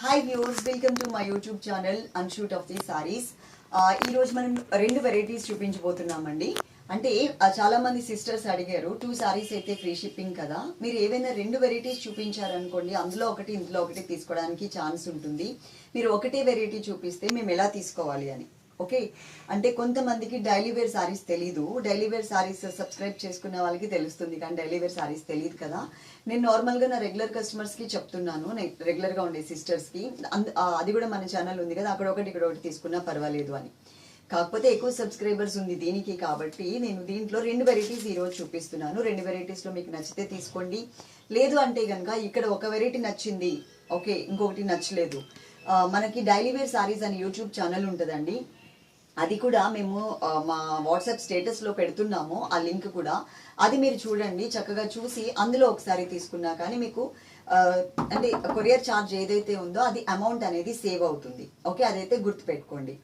Hi viewers welcome to my YouTube channel అన్షూట్ of the saris ఈరోజు మనం రెండు వెరైటీస్ చూపించబోతున్నామండి. అంటే చాలామంది సిస్టర్స్ అడిగారు టూ సారీస్ అయితే ఫ్రీ షిప్పింగ్ కదా. మీరు ఏవైనా రెండు వెరైటీస్ చూపించారనుకోండి అందులో ఒకటి ఇందులో ఒకటి తీసుకోవడానికి ఛాన్స్ ఉంటుంది. మీరు ఒకటే వెరైటీ చూపిస్తే మేము ఎలా తీసుకోవాలి అని. ఓకే? అంటే కొంతమందికి డైలీ వేర్ సారీస్ తెలీదు. డైలీ వేర్ సారీస్ సబ్స్క్రైబ్ చేసుకున్న వాళ్ళకి తెలుస్తుంది కానీ డైలీ వేర్ సారీస్ తెలియదు కదా. నేను నార్మల్గా నా రెగ్యులర్ కస్టమర్స్కి చెప్తున్నాను. నేను రెగ్యులర్గా ఉండే సిస్టర్స్కి. అంద- అది కూడా మన ఛానల్ ఉంది కదా. అక్కడ ఒకటి ఇక్కడ ఒకటి తీసుకున్నా పర్వాలేదు అని. కాకపోతే ఎక్కువ సబ్స్క్రైబర్స్ ఉంది దీనికి కాబట్టి నేను దీంట్లో రెండు వెరైటీస్ ఈరోజు చూపిస్తున్నాను. రెండు వెరైటీస్లో మీకు నచ్చితే తీసుకోండి. లేదు అంటే కనుక ఇక్కడ ఒక వెరైటీ నచ్చింది. ఓకే? ఇంకొకటి నచ్చలేదు. మనకి డైలీ వేర్ సారీస్ అని యూట్యూబ్ ఛానల్ ఉంటుందండి. అది కూడా మేము మా వాట్సాప్ స్టేటస్లో పెడుతున్నాము ఆ లింక్ కూడా. అది మీరు చూడండి చక్కగా చూసి అందులో ఒకసారి తీసుకున్నా కానీ మీకు అంటే కొరియర్ ఛార్జ్ ఏదైతే ఉందో అది అమౌంట్ అనేది సేవ్ అవుతుంది. ఓకే అదైతే గుర్తుపెట్టుకోండి. పెట్టుకోండి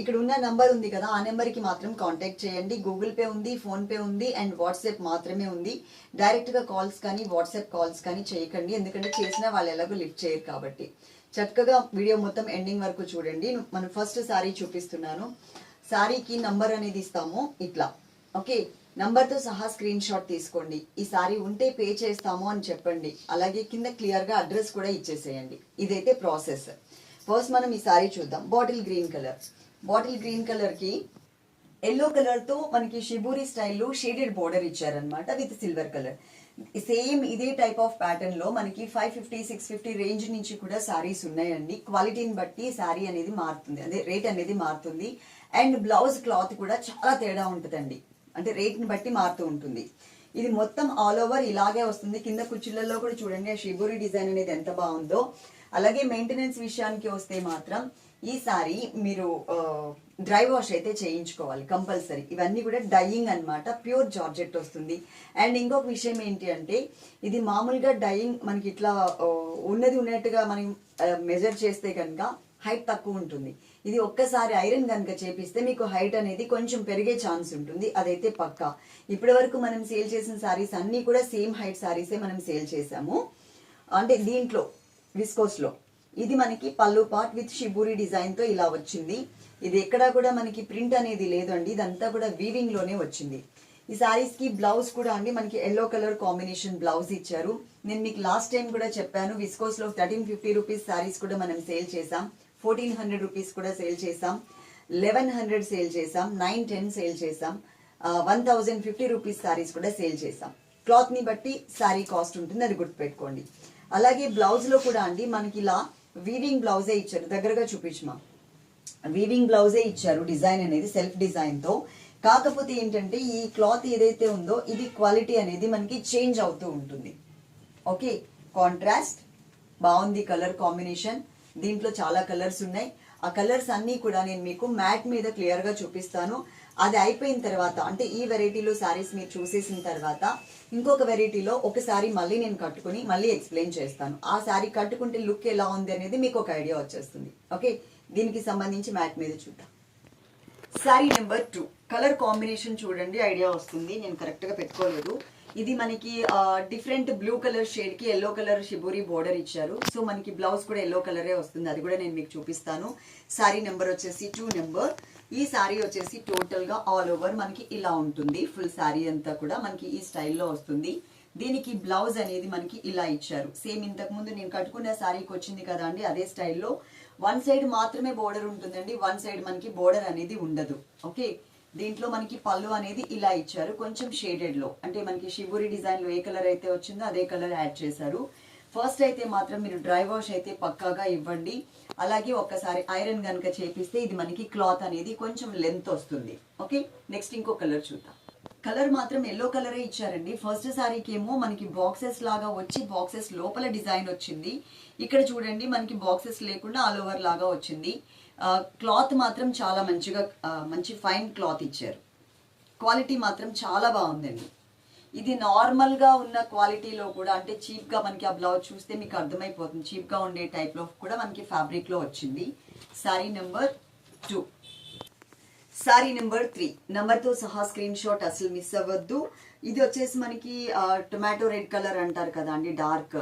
ఇక్కడ ఉన్న నంబర్ ఉంది కదా ఆ నెంబర్కి మాత్రం కాంటాక్ట్ చేయండి. గూగుల్ పే ఉంది ఫోన్ పే ఉంది అండ్ వాట్సాప్ మాత్రమే ఉంది. డైరెక్ట్గా కాల్స్ కానీ వాట్సాప్ కాల్స్ కానీ చేయకండి. ఎందుకంటే చేసిన వాళ్ళు ఎలాగో లిఫ్ట్ చేయరు కాబట్టి. చక్కగా వీడియో మొత్తం ఎండింగ్ వరకు చూడండి. మనం ఫస్ట్ సారీ చూపిస్తున్నాను. సారీకి నంబర్ అనేది ఇస్తాము ఇట్లా. ఓకే నంబర్తో సహా స్క్రీన్ షాట్ తీసుకోండి. ఈ సారీ ఉంటే పే చేస్తాము అని చెప్పండి. అలాగే కింద క్లియర్గా అడ్రస్ కూడా ఇచ్చేసేయండి. ఇదైతే ప్రాసెస్ ఫస్ట్ మనం ఈ సారీ చూద్దాం. Bottle green colour bottle green కలర్కి ఎల్లో కలర్తో మనకి షిబూరి స్టైల్లో షేడెడ్ బార్డర్ ఇచ్చారనమాట విత్ సిల్వర్ కలర్ సేమ్ ఇదే టైప్ ఆఫ్ ప్యాటర్న్లో మనకి five fifty six fifty range నుంచి కూడా శారీస్ ఉన్నాయండి. క్వాలిటీని బట్టి శారీ అనేది మారుతుంది. అదే రేట్ అనేది మారుతుంది. అండ్ బ్లౌజ్ క్లాత్ కూడా చాలా తేడా ఉంటుందండి. అంటే రేట్ని బట్టి మారుతూ ఉంటుంది. ఇది మొత్తం ఆల్ ఓవర్ ఇలాగే వస్తుంది. కింద కుర్చీలలో కూడా చూడండి ఆ షిబూరి డిజైన్ అనేది ఎంత బాగుందో. అలాగే మెయింటెనెన్స్ విషయానికి వస్తే మాత్రం ఈ సారీ మీరు డ్రై వాష్ అయితే చేయించుకోవాలి కంపల్సరీ. ఇవన్నీ కూడా డయింగ్ అన్నమాట ప్యూర్ జార్జెట్ వస్తుంది. అండ్ ఇంకొక విషయం ఏంటి అంటే ఇది మామూలుగా డయింగ్ మనకి ఇట్లా ఉన్నది ఉన్నట్టుగా మనం మెజర్ చేస్తే కనుక హైట్ తక్కువ ఉంటుంది. ఇది ఒక్కసారి ఐరన్ కనుక చేపిస్తే మీకు హైట్ అనేది కొంచెం పెరిగే ఛాన్స్ ఉంటుంది. అదైతే పక్కా. ఇప్పటి వరకు మనం సేల్ చేసిన సారీస్ అన్నీ కూడా సేమ్ హైట్ సారీసే మనం సేల్ చేసాము అంటే దీంట్లో విస్కోస్లో. ఇది మనకి పళ్ళు పాట్ విత్ షిబూరి డిజైన్తో ఇలా వచ్చింది. ఇది ఎక్కడా కూడా మనకి ప్రింట్ అనేది లేదు అండి ఇదంతా కూడా వీవింగ్లోనే వచ్చింది. ఈ సారీస్కి బ్లౌజ్ కూడా అండి. మనకి ఎల్లో కలర్ కాంబినేషన్ బ్లౌజ్ ఇచ్చారు. నేను మీకు లాస్ట్ టైం కూడా చెప్పాను. విస్కోస్లో థర్టీన్ ఫిఫ్టీ రూపీస్ సారీస్ కూడా మనం సేల్ చేసాం ఫోర్టీన్ హండ్రెడ్ రూపీస్ కూడా సేల్ చేసాం లెవెన్ హండ్రెడ్ సేల్ చేసాం నైన్ టెన్ సేల్ చేసాం one thousand fifty rupees saris కూడా సేల్ చేసాం క్లాత్ని బట్టి సారీ కాస్ట్ ఉంటుంది. అది గుర్తుపెట్టుకోండి. అలాగే బ్లౌజ్లో కూడా అండి. మనకి ఇలా వీవింగ్ బ్లౌజే ఇచ్చారు? దగ్గరగా చూపించమా. వీవింగ్ బ్లౌజే ఇచ్చారు డిజైన్ అనేది సెల్ఫ్ డిజైన్తో కాకపోతే ఏంటంటే ఈ క్లాత్ ఏదైతే ఉందో ఇది క్వాలిటీ అనేది మనకి చేంజ్ అవుతూ ఉంటుంది. ఓకే కాంట్రాస్ట్ బాగుంది కలర్ కాంబినేషన్ దీంట్లో చాలా కలర్స్ ఉన్నాయి. ఆ కలర్స్ అన్నీ కూడా నేను మీకు మ్యాట్ మీద క్లియర్గా చూపిస్తాను. అది అయిపోయిన తర్వాత అంటే ఈ వెరైటీలో శారీస్ మీరు చూసేసిన తర్వాత ఇంకొక వెరైటీలో ఒకసారి మళ్ళీ నేను కట్టుకుని మళ్ళీ ఎక్స్ప్లెయిన్ చేస్తాను. ఆ శారీ కట్టుకుంటే లుక్ ఎలా ఉంది అనేది మీకు ఒక ఐడియా వచ్చేస్తుంది. ఓకే దీనికి సంబంధించి మ్యాట్ మీద చూద్దాం. Sari number two colour combination చూడండి ఐడియా వస్తుంది. నేను కరెక్ట్గా పెట్టుకోలేదు. ఇది మనకి డిఫరెంట్ బ్లూ కలర్ షేడ్కి ఎల్లో కలర్ షిబూరి బోర్డర్ ఇచ్చారు. సో మనకి బ్లౌజ్ కూడా ఎల్లో కలరే వస్తుంది. అది కూడా నేను మీకు చూపిస్తాను. శారీ నెంబర్ వచ్చేసి టూ నెంబర్ ఈ శారీ వచ్చేసి టోటల్గా ఆల్ ఓవర్ మనకి ఇలా ఉంటుంది. ఫుల్ శారీ అంతా కూడా మనకి ఈ స్టైల్లో వస్తుంది. దీనికి బ్లౌజ్ అనేది మనకి ఇలా ఇచ్చారు. సేమ్ ఇంతకు ముందు నేను కట్టుకున్న శారీకి వచ్చింది కదా అండి అదే స్టైల్లో వన్ సైడ్ మాత్రమే బోర్డర్ ఉంటుందండి వన్ సైడ్ మనకి బోర్డర్ అనేది ఉండదు. ఓకే దీంట్లో మనకి పళ్ళు అనేది ఇలా ఇచ్చారు కొంచెం షేడెడ్లో అంటే మనకి షిబూరి డిజైన్లో ఏ కలర్ అయితే వచ్చిందో అదే కలర్ యాడ్ చేశారు. ఫస్ట్ అయితే మాత్రం మీరు డ్రై వాష్ అయితే పక్కాగా ఇవ్వండి. అలాగే ఒక్కసారి ఐరన్ కనుక చేపిస్తే ఇది మనకి క్లాత్ అనేది కొంచెం లెంత్ వస్తుంది. ఓకే? నెక్స్ట్ ఇంకో కలర్ చూద్దాం. కలర్ మాత్రం ఎల్లో కలరే ఇచ్చారండి. ఫస్ట్ సారీకి ఏమో మనకి బాక్సెస్ లాగా వచ్చి బాక్సెస్ లోపల డిజైన్ వచ్చింది. ఇక్కడ చూడండి మనకి బాక్సెస్ లేకుండా ఆల్ ఓవర్ లాగా వచ్చింది. క్లాత్ మాత్రం చాలా మంచిగా మంచి ఫైన్ క్లాత్ ఇచ్చారు. క్వాలిటీ మాత్రం చాలా బాగుందండి. ఇది నార్మల్గా ఉన్న క్వాలిటీలో కూడా అంటే చీప్గా మనకి ఆ బ్లౌజ్ చూస్తే మీకు అర్థమైపోతుంది. చీప్గా ఉండే టైప్లో కూడా మనకి ఫ్యాబ్రిక్లో వచ్చింది. Sari number two sari number three నెంబర్తో సహా స్క్రీన్ షాట్ అసలు మిస్ అవ్వద్దు. ఇది వచ్చేసి మనకి టొమాటో రెడ్ కలర్ అంటారు కదా అండి డార్క్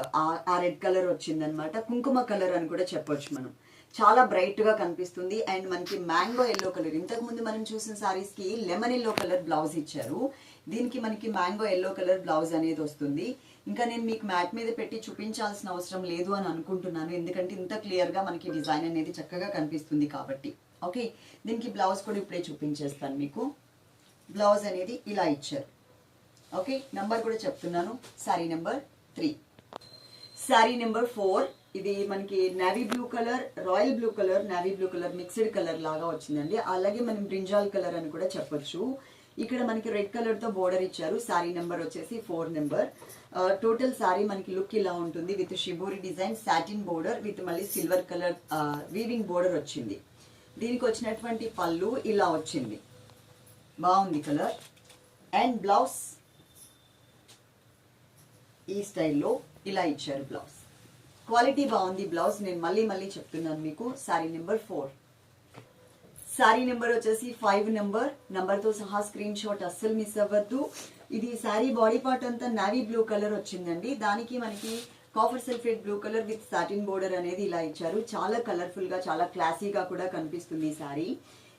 ఆ రెడ్ కలర్ వచ్చిందనమాట కుంకుమ కలర్ అని కూడా చెప్పొచ్చు మనం. చాలా బ్రైట్గా కనిపిస్తుంది. అండ్ మనకి మ్యాంగో ఎల్లో కలర్ ఇంతకు ముందు మనం చూసిన సారీస్కి లెమన్ ఎల్లో కలర్ బ్లౌజ్ ఇచ్చారు. దీనికి మనకి మ్యాంగో ఎల్లో కలర్ బ్లౌజ్ అనేది వస్తుంది. ఇంకా నేను మీకు మ్యాట్ మీద పెట్టి చూపించాల్సిన అవసరం లేదు అని అనుకుంటున్నాను. ఎందుకంటే ఇంత క్లియర్గా మనకి డిజైన్ అనేది చక్కగా కనిపిస్తుంది కాబట్టి. ఓకే? దీనికి బ్లౌజ్ కూడా ఇప్పుడే చూపించేస్తాను మీకు. బ్లౌజ్ అనేది ఇలా ఇచ్చారు. ఓకే? నంబర్ కూడా చెప్తున్నాను. Sari number three. Sari number four. ఇది మనకి navy blue colour royal blue colour navy blue colour mixed colour లాగా వచ్చిందండి. అలాగే మనం బ్రింజాల్ కలర్ అని కూడా చెప్పొచ్చు. ఇక్కడ మనకి రెడ్ కలర్తో బోర్డర్ ఇచ్చారు. శారీ నెంబర్ వచ్చేసి ఫోర్ నెంబర్. టోటల్ శారీ మనకి లుక్ ఇలా ఉంటుంది. With shibori design satin border with మళ్ళీ సిల్వర్ కలర్ వీవింగ్ బోర్డర్ వచ్చింది. దీనికి వచ్చినటువంటి పళ్ళు ఇలా వచ్చింది. బాగుంది కలర్. అండ్ బ్లౌజ్ ఈ స్టైల్లో ఇలా ఇచ్చారు బ్లౌజ్. క్వాలిటీ బాగుంది బ్లౌజ్. నేను మళ్ళీ మళ్ళీ చెప్తున్నాను మీకు. Sari number four. Sari number వచ్చేసి ఫైవ్ నెంబర్. నెంబర్తో సహా స్క్రీన్ షాట్ అస్సలు మిస్ అవ్వద్దు. ఇది శారీ బాడీ పార్ట్ అంతా నావీ బ్లూ కలర్ వచ్చిందండి. దానికి మనకి copper sulphate blue colour with satin border అనేది ఇలా ఇచ్చారు. చాలా కలర్ఫుల్గా చాలా క్లాసీగా కూడా కనిపిస్తుంది ఈ శారీ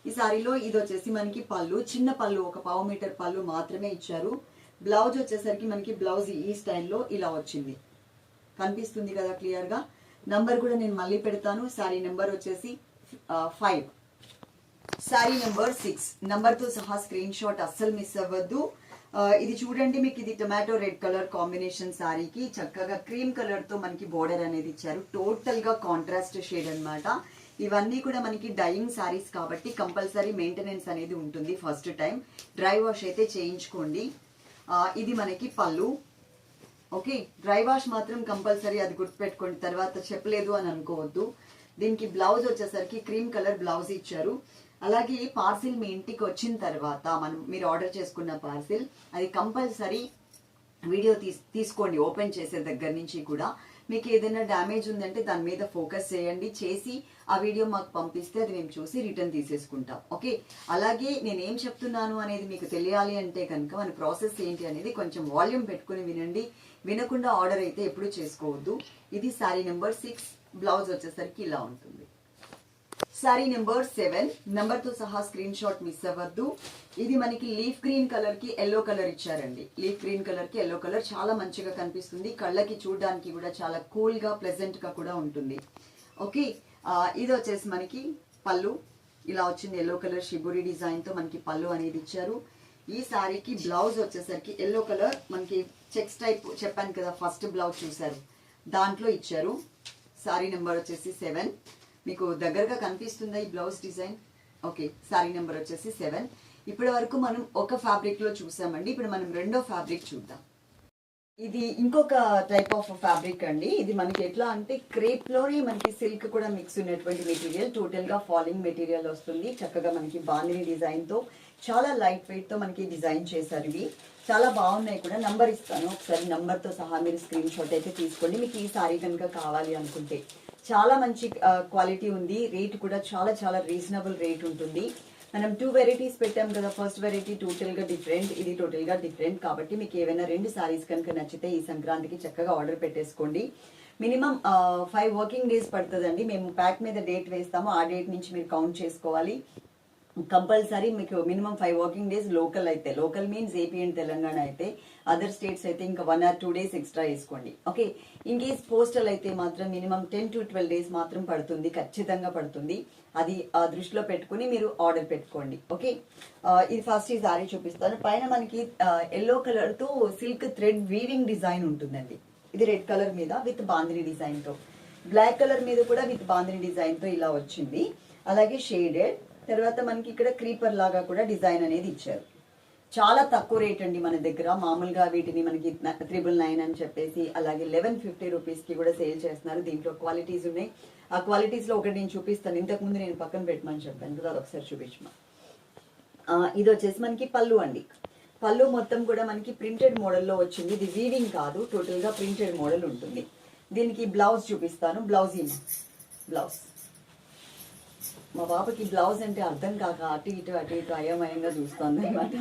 ఈ శారీలో ఇది వచ్చేసి మనకి పళ్ళు చిన్న పళ్ళు ఒక పావు మీటర్ పళ్ళు మాత్రమే ఇచ్చారు. బ్లౌజ్ వచ్చేసరికి మనకి బ్లౌజ్ ఈ స్టైల్లో ఇలా వచ్చింది. కనిపిస్తుంది కదా క్లియర్గా. నంబర్ కూడా నేను మళ్ళీ పెడతాను. శారీ నెంబర్ వచ్చేసి ఫైవ్ శారీ నెంబర్ సిక్స్ నెంబర్తో సహా స్క్రీన్ షాట్ అస్సలు మిస్ అవ్వద్దు. ఇది చూడండి మీకు ఇది టొమాటో రెడ్ కలర్ కాంబినేషన్ శారీకి చక్కగా క్రీమ్ కలర్తో మనకి బోర్డర్ అనేది ఇచ్చారు. టోటల్గా కాంట్రాస్ట్ షేడ్ అన్నమాట. ఇవన్నీ కూడా మనకి డైయింగ్ శారీస్ కాబట్టి కంపల్సరీ మెయింటెనెన్స్ అనేది ఉంటుంది ఫస్ట్ టైం డ్రై వాష్ అయితే చేయించుకోండి. ఇది మనకి పళ్ళు. ఓకే డ్రై వాష్ మాత్రం కంపల్సరీ అది గుర్తుపెట్టుకోండి. తర్వాత చెప్పలేదు అని అనుకోవద్దు. దీనికి బ్లౌజ్ వచ్చేసరికి క్రీమ్ కలర్ బ్లౌజ్ ఇచ్చారు. అలాగే పార్సిల్ మీ ఇంటికి వచ్చిన తర్వాత మనం మీరు ఆర్డర్ చేసుకున్న పార్సిల్ అది కంపల్సరీ వీడియో తీస్ తీసుకోండి ఓపెన్ చేసే దగ్గర నుంచి కూడా. మీకు ఏదైనా డ్యామేజ్ ఉందంటే దాని మీద ఫోకస్ చేయండి చేసి ఆ వీడియో మాకు పంపిస్తే అది మేము చూసి రిటర్న్ తీసేసుకుంటాం. ఓకే? అలాగే నేను ఏం చెప్తున్నాను అనేది మీకు తెలియాలి అంటే కనుక మన ప్రాసెస్ ఏంటి అనేది కొంచెం వాల్యూమ్ పెట్టుకుని వినండి. వినకుండా ఆర్డర్ అయితే ఎప్పుడు చేసుకోవద్దు. ఇది శారీ నెంబర్ సిక్స్. బ్లౌజ్ వచ్చేసరికి ఇలా ఉంటుంది. సారీ నెంబర్ సెవెన్ నెంబర్తో సహా స్క్రీన్ షాట్ మిస్ అవ్వద్దు. ఇది మనకి లీఫ్ గ్రీన్ కలర్కి ఎల్లో కలర్ ఇచ్చారండి. లీఫ్ గ్రీన్ కలర్కి ఎల్లో కలర్ చాలా మంచిగా కనిపిస్తుంది. కళ్ళకి చూడడానికి కూడా చాలా కూల్గా ప్లెజెంట్గా కూడా ఉంటుంది. ఓకే ఇది వచ్చేసి మనకి పళ్ళు. ఇలా వచ్చింది ఎల్లో కలర్ షిబురి డిజైన్తో మనకి పళ్ళు అనేది ఇచ్చారు. ఈ సారీకి బ్లౌజ్ వచ్చేసరికి ఎల్లో కలర్ మనకి చెక్స్ టైప్ చెప్పాను కదా ఫస్ట్ బ్లౌజ్ చూసారు దాంట్లో ఇచ్చారు. సారీ నెంబర్ వచ్చేసి సెవెన్ మీకు దగ్గరగా కనిపిస్తుందా ఈ blouse design? Okay sari number వచ్చేసి సెవెన్. ఇప్పటి వరకు మనం ఒక ఫ్యాబ్రిక్లో చూసామండి. ఇప్పుడు మనం రెండో ఫ్యాబ్రిక్ చూద్దాం. ఇది ఇంకొక టైప్ ఆఫ్ ఫ్యాబ్రిక్ అండి. ఇది మనకి ఎట్లా అంటే క్రేప్లోనే మనకి సిల్క్ కూడా మిక్స్ ఉన్నటువంటి మెటీరియల్ టోటల్గా ఫాలింగ్ మెటీరియల్ వస్తుంది. చక్కగా మనకి బాందిని డిజైన్తో చాలా లైట్ వెయిట్తో మనకి డిజైన్ చేశారు ఇవి. చాలా బాగున్నాయి కూడా. నంబర్ ఇస్తాను. ఒకసారి నంబర్తో సహా మీరు స్క్రీన్ షాట్ అయితే తీసుకోండి. మీకు ఈ సారీ కనుక కావాలి అనుకుంటే. చాలా మంచి క్వాలిటీ ఉంది. రేట్ కూడా చాలా చాలా రీజనబుల్ రేట్ ఉంటుంది. మనం టూ వెరైటీస్ పెట్టాం కదా. ఫస్ట్ వెరైటీ టోటల్గా డిఫరెంట్ ఇది టోటల్గా డిఫరెంట్ కాబట్టి మీకు ఏవైనా రెండు సారీస్ కనుక నచ్చితే ఈ సంక్రాంతికి చక్కగా ఆర్డర్ పెట్టేసుకోండి. మినిమం ఫైవ్ వర్కింగ్ డేస్ పడుతుందండి. మేము ప్యాక్ మీద డేట్ వేస్తాము. ఆ డేట్ నుంచి మీరు కౌంట్ చేసుకోవాలి. కంపల్సరీ మీకు minimum five working days local అయితే. Local means AP and Telangana అయితే. అదర్ స్టేట్స్ అయితే ఇంకా one or two days extra వేసుకోండి. ఓకే ఇన్ కేస్ పోస్టల్ అయితే మాత్రం minimum ten to twelve days మాత్రం పడుతుంది. ఖచ్చితంగా పడుతుంది. అది ఆ దృష్టిలో పెట్టుకుని మీరు ఆర్డర్ పెట్టుకోండి. ఓకే ఇది ఫస్ట్ ఈ సారీ చూపిస్తాను. పైన మనకి ఎల్లో కలర్తో సిల్క్ థ్రెడ్ వీవింగ్ డిజైన్ ఉంటుందండి. ఇది రెడ్ కలర్ మీద విత్ బాందిని డిజైన్తో బ్లాక్ కలర్ మీద కూడా విత్ బాందిని డిజైన్తో ఇలా వచ్చింది. అలాగే షేడెడ్ తర్వాత మనకి ఇక్కడ క్రీపర్ లాగా కూడా డిజైన్ అనేది ఇచ్చారు. చాలా తక్కువ రేట్ అండి మన దగ్గర. మామూలుగా వీటిని మనకి త్రిబుల్ నైన్ అని చెప్పేసి అలాగే లెవెన్ ఫిఫ్టీ రూపీస్కి కూడా సేల్ చేస్తున్నారు. దీంట్లో క్వాలిటీస్ ఉన్నాయి. ఆ క్వాలిటీస్లో ఒకటి నేను చూపిస్తాను. ఇంతకుముందు నేను పక్కన పెట్టమని చెప్పాను కదా అది ఒకసారి చూపించమా? ఇది వచ్చేసి మనకి పళ్ళు అండి. పళ్ళు మొత్తం కూడా మనకి ప్రింటెడ్ మోడల్లో వచ్చింది. ఇది వీవింగ్ కాదు టోటల్గా ప్రింటెడ్ మోడల్ ఉంటుంది. దీనికి బ్లౌజ్ చూపిస్తాను. బ్లౌజ్ బ్లౌజ్ మా పాపకి బ్లౌజ్ అంటే అర్థం కాక అటు ఇటు అటు ఇటు అయోమయంగా చూస్తుంది అనమాట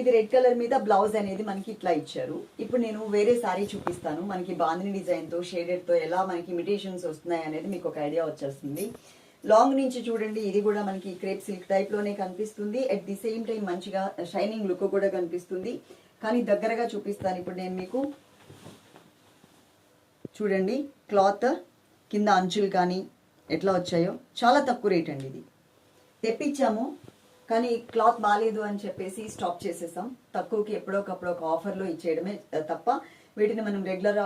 ఇది రెడ్ కలర్ మీద బ్లౌజ్ అనేది మనకి ఇట్లా ఇచ్చారు. ఇప్పుడు నేను వేరే సారీ చూపిస్తాను. మనకి బాంధిని డిజైన్తో షేడెడ్తో ఎలా మనకి ఇమిటేషన్స్ వస్తున్నాయి అనేది మీకు ఒక ఐడియా వచ్చేస్తుంది. లాంగ్ నుంచి చూడండి ఇది కూడా మనకి క్రేప్ సిల్క్ టైప్లోనే కనిపిస్తుంది. అట్ ది సేమ్ టైం మంచిగా షైనింగ్ లుక్ కూడా కనిపిస్తుంది. కానీ దగ్గరగా చూపిస్తాను ఇప్పుడు నేను మీకు. చూడండి క్లాత్ కింద అంచులు కానీ ఎట్లా వచ్చాయో? చాలా తక్కువ రేట్ అండి ఇది. తెప్పించాము కానీ క్లాత్ బాగాలేదు అని చెప్పేసి స్టాప్ చేసేసాం. తక్కువకి ఎప్పుడోకప్పుడు ఒక ఆఫర్లో ఇచ్చేయడమే తప్ప వీటిని మనం రెగ్యులర్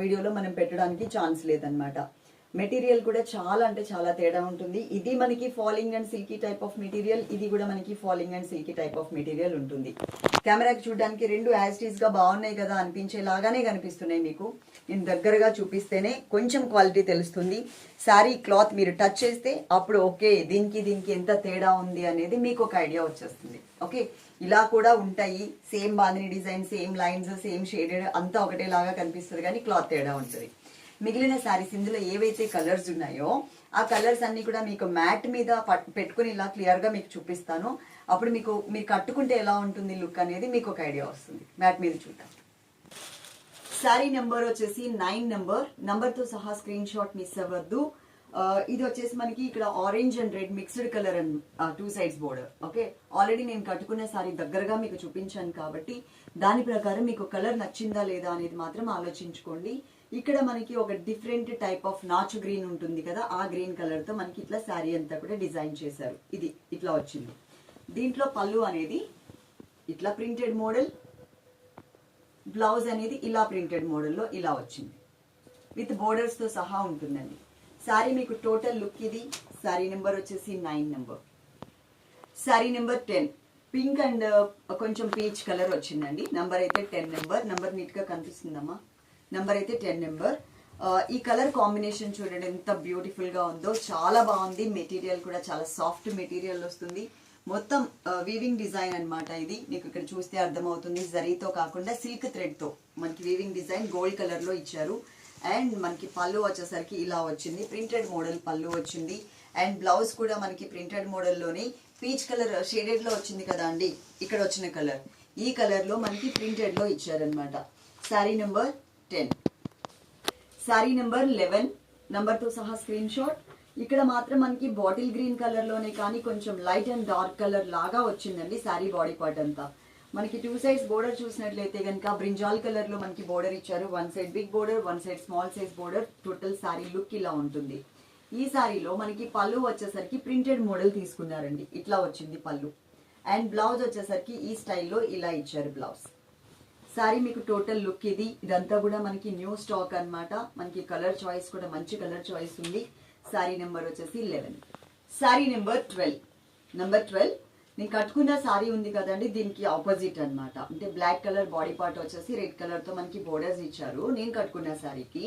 వీడియోలో మనం పెట్టడానికి ఛాన్స్ లేదనమాట మెటీరియల్ కూడా చాలా అంటే చాలా తేడా ఉంటుంది. ఇది మనకి falling and silky type of material ఇది కూడా మనకి falling and silky type of material ఉంటుంది. కెమెరాకి చూడడానికి రెండు యాజ్గా బాగున్నాయి కదా అనిపించేలాగానే కనిపిస్తున్నాయి మీకు. నేను దగ్గరగా చూపిస్తేనే కొంచెం క్వాలిటీ తెలుస్తుంది. శారీ క్లాత్ మీరు టచ్ చేస్తే అప్పుడు ఓకే దీనికి దీనికి ఎంత తేడా ఉంది అనేది మీకు ఒక ఐడియా వచ్చేస్తుంది. ఓకే? ఇలా కూడా ఉంటాయి. Same bandhani design same lines same shaded అంతా ఒకటేలాగా కనిపిస్తుంది కానీ క్లాత్ తేడా ఉంటుంది. మిగిలిన శారీస్ ఇందులో ఏవైతే కలర్స్ ఉన్నాయో ఆ కలర్స్ అన్ని కూడా మీకు మ్యాట్ మీద పెట్టుకుని ఇలా క్లియర్గా మీకు చూపిస్తాను. అప్పుడు మీకు మీరు కట్టుకుంటే ఎలా ఉంటుంది లుక్ అనేది మీకు ఒక ఐడియా వస్తుంది. మ్యాట్ మీద చూద్దాం. శారీ నెంబర్ వచ్చేసి నైన్ నెంబర్ నెంబర్తో సహా స్క్రీన్ షాట్ మిస్ అవ్వద్దు. ఇది వచ్చేసి మనకి ఇక్కడ orange and red mixed colour and two sides border okay already నేను కట్టుకున్న సారీ దగ్గరగా మీకు చూపించాను కాబట్టి దాని ప్రకారం మీకు కలర్ నచ్చిందా లేదా అనేది మాత్రం ఆలోచించుకోండి. ఇక్కడ మనకి ఒక డిఫరెంట్ టైప్ ఆఫ్ నాచు గ్రీన్ ఉంటుంది కదా ఆ గ్రీన్ కలర్తో మనకి ఇట్లా శారీ అంతా కూడా డిజైన్ చేశారు. ఇది ఇట్లా వచ్చింది. దీంట్లో పళ్ళు అనేది ఇట్లా ప్రింటెడ్ మోడల్ బ్లౌజ్ అనేది ఇలా ప్రింటెడ్ మోడల్లో ఇలా వచ్చింది. విత్ బోర్డర్స్తో సహా ఉంటుందండి. శారీ మీకు టోటల్ లుక్ ఇది శారీ నెంబర్ వచ్చేసి nine number. Sari number ten. Pink and కొంచెం పీచ్ కలర్ వచ్చిందండి. నంబర్ అయితే టెన్ నెంబర్. నంబర్ నీట్గా కనిపిస్తుందమ్మా. నెంబర్ అయితే టెన్ నెంబర్ ఈ కలర్ కాంబినేషన్ చూడండి ఎంత బ్యూటిఫుల్గా ఉందో. చాలా బాగుంది. మెటీరియల్ కూడా చాలా సాఫ్ట్ మెటీరియల్ వస్తుంది. మొత్తం వీవింగ్ డిజైన్ అన్నమాట ఇది. మీకు ఇక్కడ చూస్తే అర్థమవుతుంది. జరీతో కాకుండా సిల్క్ థ్రెడ్తో మనకి వీవింగ్ డిజైన్ గోల్డ్ కలర్లో ఇచ్చారు. అండ్ మనకి పళ్ళు వచ్చేసరికి ఇలా వచ్చింది. ప్రింటెడ్ మోడల్ పళ్ళు వచ్చింది. అండ్ బ్లౌజ్ కూడా మనకి ప్రింటెడ్ మోడల్లోనే పీచ్ కలర్ షేడెడ్లో వచ్చింది కదా అండి. ఇక్కడ వచ్చిన కలర్ ఈ కలర్లో మనకి ప్రింటెడ్లో ఇచ్చారనమాట sari number ten sari number లెవెన్తో సహా స్క్రీన్ షాట్ ఇక్కడ మాత్రం మనకి బాటిల్ గ్రీన్ కలర్లోనే కానీ కొంచెం లైట్ అండ్ డార్క్ కలర్ లాగా వచ్చిందండి శారీ బాడీ పార్ట్ అంతా. మనకి టూ సైడ్స్ బోర్డర్ చూసినట్లయితే కనుక బ్రింజాల్ కలర్లో మనకి బోర్డర్ ఇచ్చారు. One side big border one side small size border total sari look ఇలా ఉంటుంది. ఈ శారీలో మనకి పళ్ళు వచ్చేసరికి ప్రింటెడ్ మోడల్ తీసుకున్నారండి. ఇట్లా వచ్చింది పళ్ళు. అండ్ బ్లౌజ్ వచ్చేసరికి ఈ స్టైల్లో ఇలా ఇచ్చారు బ్లౌజ్ సారీ మీకు టోటల్ లుక్ ఇది. ఇదంతా కూడా మనకి న్యూ స్టాక్ అన్నమాట. మనకి కలర్ చాయిస్ కూడా మంచి కలర్ చాయిస్ ఉంది. సారీ నెంబర్ వచ్చేసి eleven sari number twelve number twelve నేను కట్టుకున్న సారీ ఉంది కదండి దీనికి ఆపోజిట్ అన్నమాట. అంటే బ్లాక్ కలర్ బాడీ పార్ట్ వచ్చేసి రెడ్ కలర్తో మనకి బోర్డర్స్ ఇచ్చారు. నేను కట్టుకున్న సారీకి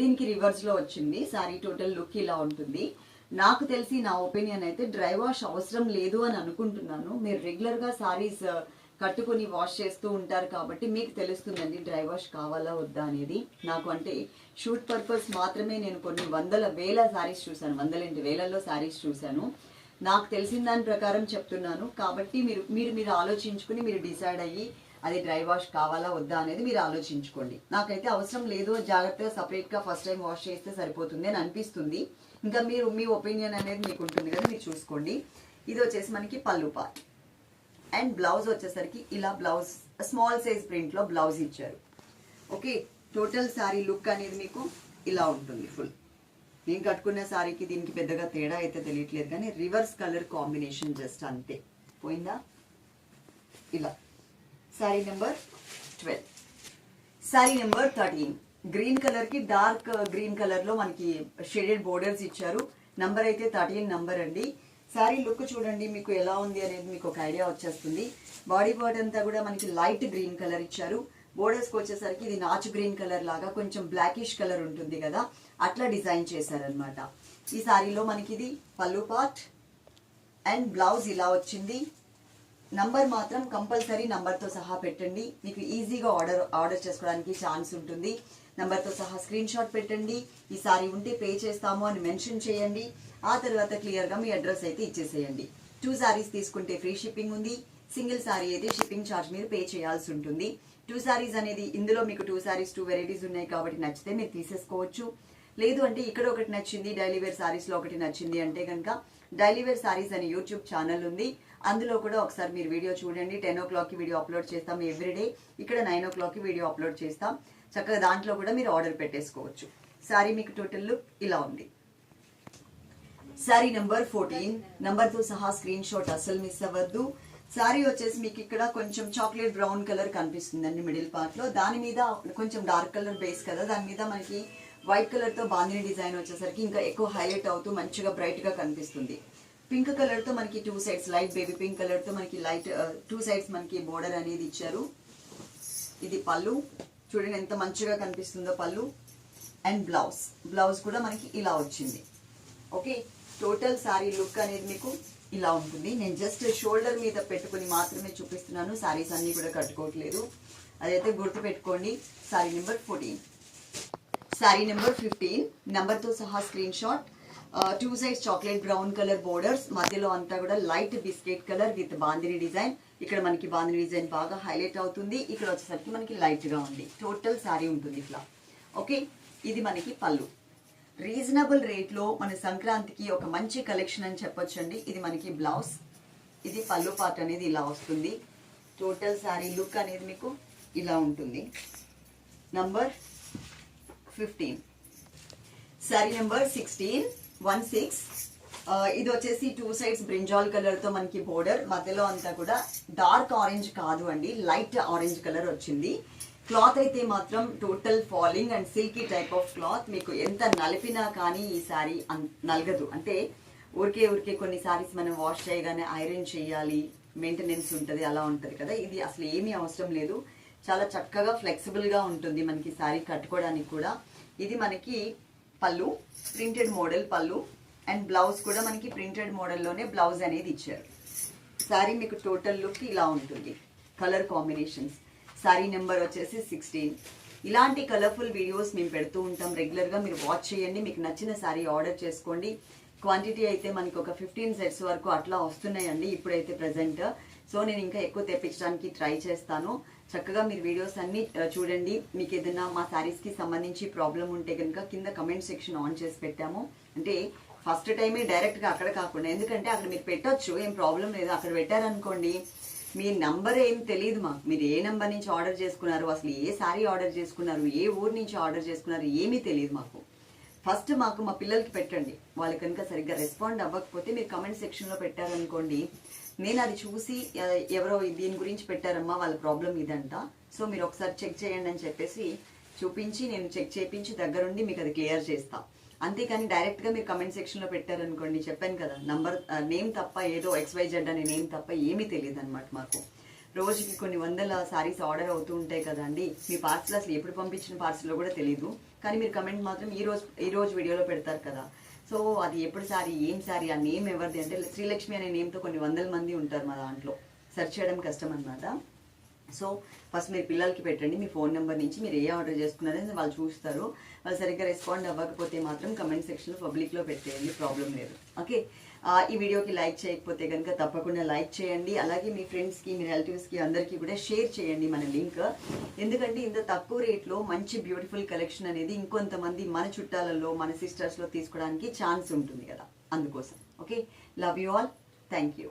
దీనికి రివర్స్లో వచ్చింది. సారీ టోటల్ లుక్ ఇలా ఉంటుంది. నాకు తెలిసి నా ఒపీనియన్ అయితే డ్రై వాష్ అవసరం లేదు అని అనుకుంటున్నాను. మీరు రెగ్యులర్గా శారీస్ సారీస్ కట్టుకొని వాష్ చేస్తూ ఉంటారు కాబట్టి మీకు తెలుస్తుందండి డ్రై వాష్ కావాలా వద్దా అనేది. నాకు అంటే షూట్ పర్పస్ మాత్రమే నేను కొన్ని వందల వేల శారీస్ చూశాను వందలేంటి వేలల్లో శారీస్ చూశాను. నాకు తెలిసిన దాని ప్రకారం చెప్తున్నాను. కాబట్టి మీరు మీరు మీరు ఆలోచించుకుని మీరు డిసైడ్ అయ్యి అది డ్రై వాష్ కావాలా వద్దా అనేది మీరు ఆలోచించుకోండి. నాకైతే అవసరం లేదు జాగ్రత్తగా సపరేట్గా ఫస్ట్ టైం వాష్ చేస్తే సరిపోతుంది అని అనిపిస్తుంది. ఇంకా మీరు మీ ఒపీనియన్ అనేది మీకు ఉంటుంది కదా మీరు చూసుకోండి. ఇది వచ్చేసి మనకి పళ్ళు పార్ట్. అండ్ బ్లౌజ్ వచ్చేసరికి ఇలా బ్లౌజ్ స్మాల్ సైజ్ ప్రింట్లో బ్లౌజ్ ఇచ్చారు. ఓకే టోటల్ శారీ లుక్ అనేది మీకు ఇలా ఉంటుంది ఫుల్. నేను కట్టుకున్న శారీకి దీనికి పెద్దగా తేడా అయితే తెలియట్లేదు కానీ రివర్స్ కలర్ కాంబినేషన్ జస్ట్ అంతే. పోయిందా? ఇలా. Sari number twelve. Sari number thirteen. Green కలర్కి డార్క్ గ్రీన్ కలర్లో మనకి షేడెడ్ బోర్డర్స్ ఇచ్చారు. నంబర్ అయితే థర్టీన్ నంబర్ అండి. శారీ లుక్ చూడండి మీకు ఎలా ఉంది అనేది మీకు ఒక ఐడియా వచ్చేస్తుంది. బాడీ పార్ట్ అంతా కూడా మనకి లైట్ గ్రీన్ కలర్ ఇచ్చారు. బోర్డర్స్కి వచ్చేసరికి ఇది నాచు గ్రీన్ కలర్ లాగా కొంచెం బ్లాకిష్ కలర్ ఉంటుంది కదా అట్లా డిజైన్ చేశారనమాట ఈ శారీలో మనకి ఇది పళ్ళు పార్ట్ అండ్ బ్లౌజ్ ఇలా వచ్చింది. నంబర్ మాత్రం కంపల్సరీ నంబర్తో సహా పెట్టండి. మీకు ఈజీగా ఆర్డర్ ఆర్డర్ చేసుకోవడానికి ఛాన్స్ ఉంటుంది. నంబర్తో సహా స్క్రీన్ షాట్ పెట్టండి. ఈ సారీ ఉంటే పే చేస్తాము అని మెన్షన్ చేయండి. ఆ తర్వాత క్లియర్గా మీ అడ్రస్ అయితే ఇచ్చేసేయండి. టూ సారీస్ తీసుకుంటే ఫ్రీ షిప్పింగ్ ఉంది. సింగిల్ సారీ అయితే షిప్పింగ్ ఛార్జ్ మీరు పే చేయాల్సి ఉంటుంది. టూ సారీస్ అనేది ఇందులో మీకు టూ సారీస్ టూ వెరైటీస్ ఉన్నాయి కాబట్టి నచ్చితే మీరు తీసేసుకోవచ్చు. లేదు అంటే ఇక్కడ ఒకటి నచ్చింది డైలీవేర్ సారీస్లో ఒకటి నచ్చింది అంటే కనుక డైలీవేర్ సారీస్ అనే యూట్యూబ్ ఛానల్ ఉంది. అందులో కూడా ఒకసారి మీరు వీడియో చూడండి. టెన్ ఓ క్లాక్కి వీడియో అప్లోడ్ చేస్తాం ఎవ్రీడే ఇక్కడ నైన్ ఓ క్లాక్కి వీడియో అప్లోడ్ చేస్తాం. చక్కగా దాంట్లో కూడా మీరు ఆర్డర్ పెట్టేసుకోవచ్చు. సారీ మీకు టోటల్ లుక్ ఇలా ఉంది. Sari number fourteen. నెంబర్తో సహా స్క్రీన్ షాట్ అస్సలు మిస్ అవ్వద్దు. సారీ వచ్చేసి మీకు ఇక్కడ కొంచెం చాక్లెట్ బ్రౌన్ కలర్ కనిపిస్తుందండి మిడిల్ పార్ట్లో. దాని మీద కొంచెం డార్క్ కలర్ బేస్ కదా. దాని మీద మనకి వైట్ కలర్తో బాంధిని బాందిని డిజైన్ వచ్చేసరికి ఇంకా ఎక్కువ హైలైట్ అవుతూ మంచిగా బ్రైట్గా కనిపిస్తుంది. పింక్ కలర్తో మనకి two sides light baby pink కలర్తో మనకి లైట్ టూ సైడ్స్ మనకి బోర్డర్ అనేది ఇచ్చారు. ఇది పళ్ళు. చూడండి ఎంత మంచిగా కనిపిస్తుందో పళ్ళు. అండ్ బ్లౌజ్ బ్లౌజ్ కూడా మనకి ఇలా వచ్చింది. ఓకే టోటల్ శారీ లుక్ అనేది మీకు ఇలా ఉంటుంది. నేను జస్ట్ షోల్డర్ మీద పెట్టుకుని మాత్రమే చూపిస్తున్నాను. శారీస్ అన్ని కూడా కట్టుకోవట్లేదు. అదైతే గుర్తు పెట్టుకోండి sari number fourteen sari number fifteen నెంబర్తో సహా screenshot two sides chocolate brown colour borders మధ్యలో అంతా కూడా light biscuit colour with bandhani design ఇక్కడ మనకి బాందిని డిజైన్ బాగా హైలైట్ అవుతుంది. ఇక్కడ వచ్చేసరికి మనకి లైట్గా ఉంది. టోటల్ సారీ ఉంటుంది ఇట్లా. ఓకే ఇది మనకి పళ్ళు. రీజనబుల్ రేట్లో మన సంక్రాంతికి ఒక మంచి కలెక్షన్ అని చెప్పొచ్చండి. ఇది మనకి బ్లౌజ్ ఇది పళ్ళు పార్ట్ అనేది ఇలా వస్తుంది. టోటల్ సారీ లుక్ అనేది మీకు ఇలా ఉంటుంది. Number fifteen sari number sixteen one six. ఇది వచ్చేసి టూ సైడ్స్ బ్రింజాల్ కలర్తో మనకి బోర్డర్. మధ్యలో అంతా కూడా డార్క్ ఆరెంజ్ కాదు అండి లైట్ ఆరెంజ్ కలర్ వచ్చింది. క్లాత్ అయితే మాత్రం total falling and silky type of cloth. మీకు ఎంత నలిపినా కానీ ఈ సారీ నలగదు. అంటే ఊరికే ఊరికే కొన్ని సారీస్ మనం వాష్ చేయగానే ఐరన్ చేయాలి మెయింటెనెన్స్ ఉంటుంది అలా ఉంటుంది కదా. ఇది అసలు ఏమీ అవసరం లేదు. చాలా చక్కగా ఫ్లెక్సిబుల్గా ఉంటుంది మనకి సారీ కట్టుకోవడానికి కూడా. ఇది మనకి పళ్ళు ప్రింటెడ్ మోడల్ పళ్ళు అండ్ బ్లౌజ్ కూడా మనకి ప్రింటెడ్ మోడల్లోనే బ్లౌజ్ అనేది ఇచ్చారు. శారీ మీకు టోటల్ లుక్ ఇలా ఉంటుంది కలర్ కాంబినేషన్స్ శారీ నెంబర్ వచ్చేసి సిక్స్టీన్ ఇలాంటి కలర్ఫుల్ వీడియోస్ మేము పెడుతూ ఉంటాం. రెగ్యులర్గా మీరు వాచ్ చేయండి. మీకు నచ్చిన శారీ ఆర్డర్ చేసుకోండి. క్వాంటిటీ అయితే మనకి ఒక ఫిఫ్టీన్ సెట్స్ వరకు అట్లా వస్తున్నాయండి ఇప్పుడైతే ప్రజెంట్ సో నేను ఇంకా ఎక్కువ తెప్పించడానికి ట్రై చేస్తాను. చక్కగా మీరు వీడియోస్ అన్ని చూడండి. మీకు ఏదైనా మా శారీస్కి సంబంధించి ప్రాబ్లం ఉంటే కనుక కింద కమెంట్ సెక్షన్ ఆన్ చేసి పెట్టాము. అంటే ఫస్ట్ టైమే డైరెక్ట్గా అక్కడ కాకుండా ఎందుకంటే అక్కడ మీరు పెట్టొచ్చు ఏం ప్రాబ్లం లేదు. అక్కడ పెట్టారనుకోండి మీ నంబర్ ఏం తెలియదు మాకు. మీరు ఏ నంబర్ నుంచి ఆర్డర్ చేసుకున్నారు అసలు ఏ శారీ ఆర్డర్ చేసుకున్నారు ఏ ఊరు నుంచి ఆర్డర్ చేసుకున్నారు ఏమీ తెలియదు మాకు. ఫస్ట్ మాకు మా పిల్లలకి పెట్టండి. వాళ్ళు కనుక సరిగ్గా రెస్పాండ్ అవ్వకపోతే మీరు కమెంట్ సెక్షన్లో పెట్టారనుకోండి నేను అది చూసి ఎవరో దీని గురించి పెట్టారమ్మా వాళ్ళ ప్రాబ్లం ఇదంట సో మీరు ఒకసారి చెక్ చేయండి అని చెప్పేసి చూపించి నేను చెక్ చేయించి దగ్గరుండి మీకు అది క్లియర్ చేస్తా. అంతేకాని డైరెక్ట్గా మీరు కమెంట్ సెక్షన్లో పెట్టారనుకోండి చెప్పాను కదా నంబర్ నేమ్ తప్ప ఏదో ఎక్స్వైజెడ్ అనే నేమ్ తప్ప ఏమీ తెలియదు అనమాట మాకు. రోజుకి కొన్ని వందల సారీస్ ఆర్డర్ అవుతూ ఉంటాయి కదండి మీ పార్సల్ అసలు ఎప్పుడు పంపించిన పార్సల్లో కూడా తెలియదు కానీ మీరు కమెంట్ మాత్రం ఈ రోజు ఈ రోజు వీడియోలో పెడతారు కదా. సో అది ఎప్పుడు సారీ ఏం సారీ ఆ నేమ్ ఎవరిది అంటే శ్రీలక్ష్మి అనే నేమ్తో కొన్ని వందల మంది ఉంటారు మా దాంట్లో. సెర్చ్ చేయడం కష్టం అన్నమాట. సో ఫస్ట్ మీరు పిల్లలకి పెట్టండి మీ ఫోన్ నెంబర్ నుంచి మీరు ఏ ఆర్డర్ చేసుకున్నారని వాళ్ళు చూస్తారు. వాళ్ళు సరిగ్గా రెస్పాండ్ అవ్వకపోతే మాత్రం కమెంట్ సెక్షన్లో పబ్లిక్లో పెట్టేయండి ప్రాబ్లం లేదు. ఓకే ఈ వీడియోకి లైక్ చేయకపోతే కనుక తప్పకుండా లైక్ చేయండి. అలాగే మీ ఫ్రెండ్స్కి మీ రిలేటివ్స్కి అందరికీ కూడా షేర్ చేయండి మన లింక్. ఎందుకంటే ఇంత తక్కువ రేట్లో మంచి బ్యూటిఫుల్ కలెక్షన్ అనేది ఇంకొంతమంది మన చుట్టాలలో మన సిస్టర్స్లో తీసుకోవడానికి ఛాన్స్ ఉంటుంది కదా అందుకోసం. Okay? Love you all. Thank you